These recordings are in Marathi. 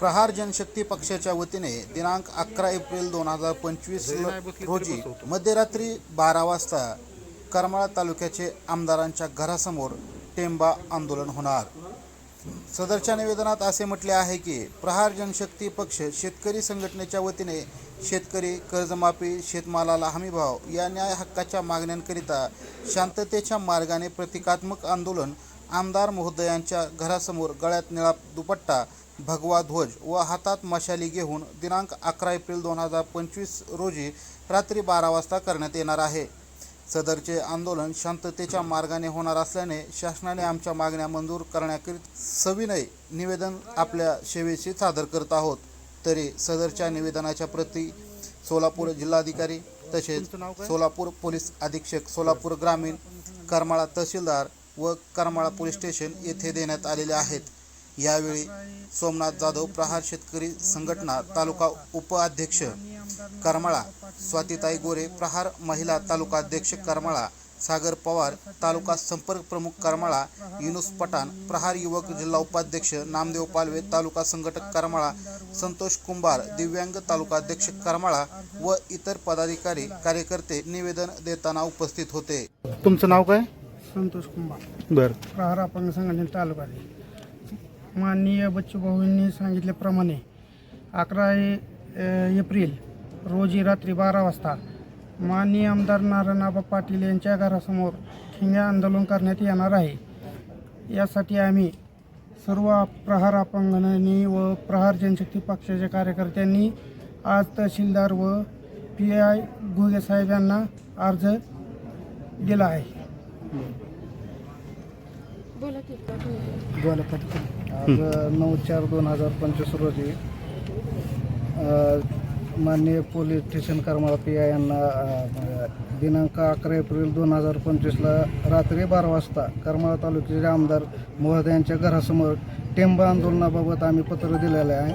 प्रहार जनशक्ती पक्षाच्या वतीने दिनांक अकरा एप्रिल दोन हजार पंचवीस रोजी मध्यरात्री बारा वाजता करमाळा तालुक्याचे आमदारांच्या घरासमोर टेंबा आंदोलन होणार. सदरच्या निवेदनात असे म्हटले आहे की प्रहार जनशक्ती पक्ष शेतकरी संघटनेच्या वतीने शेतकरी कर्जमाफी शेतमालाला हमीभाव या न्याय हक्काच्या मागण्यांकरिता शांततेच्या मार्गाने प्रतिकात्मक आंदोलन आमदार महोदयांच्या घरासमोर गळ्यात निळा दुपट्टा भगवा ध्वज व हातात मशाली घेऊन दिनांक अकरा एप्रिल दोन हजार पंचवीस रोजी रात्री बारा वाजता करण्यात येणार आहे. सदरचे आंदोलन शांततेच्या मार्गाने होणार असल्याने शासनाने आमच्या मागण्या मंजूर करण्याकरिता सविनय निवेदन आपल्या सेवेशी सादर करत आहोत. तरी सदरच्या निवेदनाच्या प्रती सोलापूर जिल्हाधिकारी तसेच सोलापूर पोलीस अधीक्षक सोलापूर ग्रामीण करमाळा तहसीलदार व करमाळा पोलीस स्टेशन येथे देण्यात आलेले आहेत. यावेळी सोमनाथ जाधव प्रहार शेतकरी संघटना तालुका उपाध्यक्ष करमाळा स्वातीताई गोरे प्रहार महिला तालुका अध्यक्ष करमाळा सागर पवार तालुका संपर्क प्रमुख करमाळा युनुस पठाण प्रहार युवक जिल्हा उपाध्यक्ष नामदेव पालवे तालुका संघटक करमाळा संतोष कुंभार दिव्यांग तालुका अध्यक्ष करमाळा व इतर पदाधिकारी कार्यकर्ते निवेदन देताना उपस्थित होते. तुमचं नाव काय? संतोष कुंभार. बर. प्रहार अपंग संघटने तालुक्यातील माननीय बच्चूभाऊंनी सांगितल्याप्रमाणे अकरा एप्रिल रोजी रात्री बारा वाजता माननीय आमदार नारायणआबा पाटील यांच्या घरासमोर ठिंग्या आंदोलन करण्यात येणार आहे. यासाठी आम्ही सर्व प्रहार अपंगणांनी व प्रहार जनशक्ती पक्षाच्या कार्यकर्त्यांनी आज तहसीलदार व पी आय घुगे साहेब यांना अर्ज दिला आहे. बोला आज नऊ चार दोन हजार पंचवीस रोजी अ, माननीय police station Karmala P I यांना अ, दिनांक अकरा एप्रिल दोन हजार पंचवीसला रात्री बारा वाजता करमाळा तालुक्याचे आमदार महोदयांच्या घरासमोर टेंब आंदोलनाबाबत आम्ही पत्र दिलेलं आहे.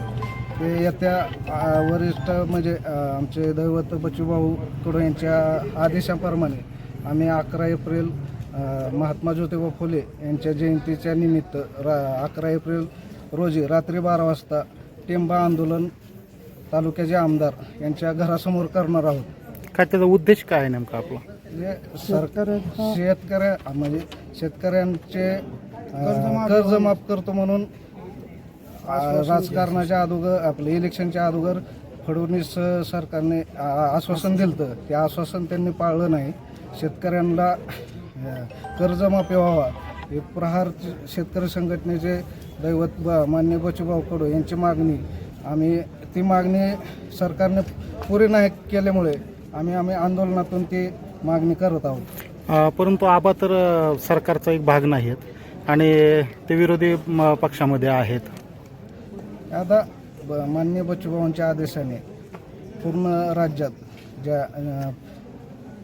ते येत्या अ, वरिष्ठ म्हणजे अ, आमचे दैवत बच्चूभाऊ कडू यांच्या आदेशाप्रमाणे आम्ही अकरा एप्रिल महात्मा ज्योतिबा फुले यांच्या जयंतीच्या निमित्त रा अकरा एप्रिल रोजी रात्री बारा वाजता टेंबा आंदोलन तालुक्याचे आमदार यांच्या घरासमोर करणार आहोत. काय त्याचा उद्देश काय आहे नेमका आपला? म्हणजे सरकार शेतकऱ्या म्हणजे शेतकऱ्यांचे कर्ज माफ करतो म्हणून राजकारणाच्या अगोदर आपले इलेक्शनच्या अगोदर फडणवीस सरकारने आश्वासन दिलं ते आश्वासन त्यांनी पाळलं नाही. शेतकऱ्यांना कर्जमाफी व्हावा. हे प्रहार शेतकरी संघटनेचे दैवत ब- मान्य बचूभाऊ कडू यांची मागणी. आम्ही ती मागणी सरकारने पुरी नाही केल्यामुळे आम्ही आम्ही आंदोलनातून ती मागणी करत आहोत. परंतु आबा तर सरकारचा एक भाग नाही आहेत आणि ते विरोधी म, पक्षामध्ये आहेत. आता माननीय बच्चूभाऊंच्या आदेशाने पूर्ण राज्यात ज्या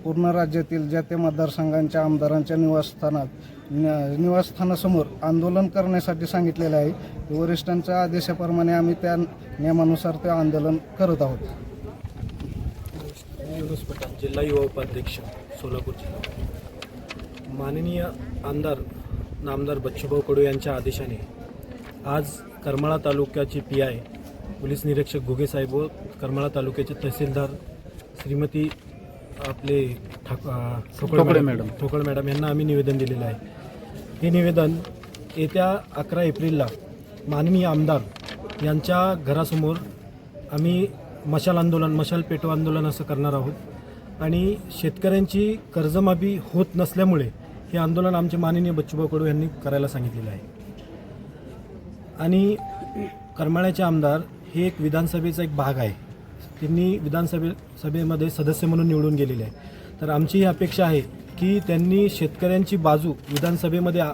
पूर्ण राज्यातील ज्या ते मतदारसंघांच्या आमदारांच्या निवासस्थानात निवासस्थानासमोर आंदोलन करण्यासाठी सांगितलेलं आहे. वरिष्ठांच्या आदेशाप्रमाणे आम्ही त्या नियमानुसार ते आंदोलन करत आहोत. जिल्हा युवा उपाध्यक्ष सोलापूर जिल्हा. माननीय आमदार नामदार बच्चूभाऊ कडू यांच्या आदेशाने आज करमाळा तालुक्याचे पी आय पोलीस निरीक्षक घुगेसाहेब व करमाळा तालुक्याचे तहसीलदार श्रीमती आपले ठाक अं, Thokal Thokale madam madam. Thokal madam यांना आम्ही निवेदन दिलेलं आहे. हे निवेदन येत्या अकरा एप्रिलला माननीय आमदार यांच्या घरासमोर आम्ही मशाल आंदोलन मशाल पेटो आंदोलन असं करणार आहोत. आणि शेतकऱ्यांची कर्जमाफी होत नसल्यामुळे हे आंदोलन आमचे माननीय बच्चूभाऊ कडू यांनी करायला सांगितलेलं आहे. आणि करमाळ्याचे आमदार हे एक विधानसभेचा एक भाग आहे. त्यांनी विधानसभे सभेमध्ये सदस्य म्हणून निवडून गेलेले आहे तर आमची ही अपेक्षा आहे की त्यांनी शेतकऱ्यांची बाजू विधानसभेमध्ये आ-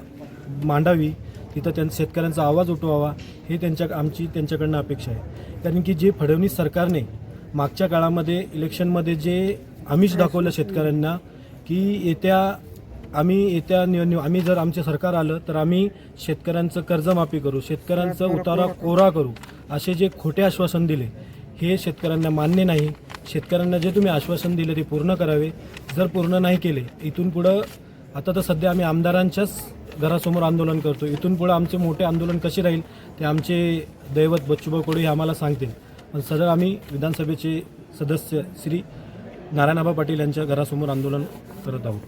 मांडावी तिथं त्यां शेतकऱ्यांचा आवाज उठवावा हे त्यांच्या आमची त्यांच्याकडनं अपेक्षा आहे. कारण की जे फडणवीस सरकारने मागच्या काळामध्ये इलेक्शनमध्ये जे आमिष दाखवलं शेतकऱ्यांना की येत्या आम्ही येत्या निव निव- आम्ही जर आमचे सरकार आलं तर आम्ही शेतकऱ्यांचं कर्जमाफी करू शेतकऱ्यांचं उतारा कोरा करू असे जे खोटे आश्वासन दिले हे शेतकऱ्यांना मान्य नाही. शेतकऱ्यांना जे तुम्ही आश्वासन दिलं ते पूर्ण करावे. जर पूर्ण नाही केले इथून पुढं आता तर सध्या आम्ही आमदारांच्याच घरासमोर आंदोलन करतो इथून पुढं आमचे मोठे आंदोलन कसे राहील ते आमचे दैवत बच्चूभाऊ कोडे हे आम्हाला सांगतील. पण सदर आम्ही विधानसभेचे सदस्य श्री नारायणाबा पाटील यांच्या घरासमोर आंदोलन करत आहोत.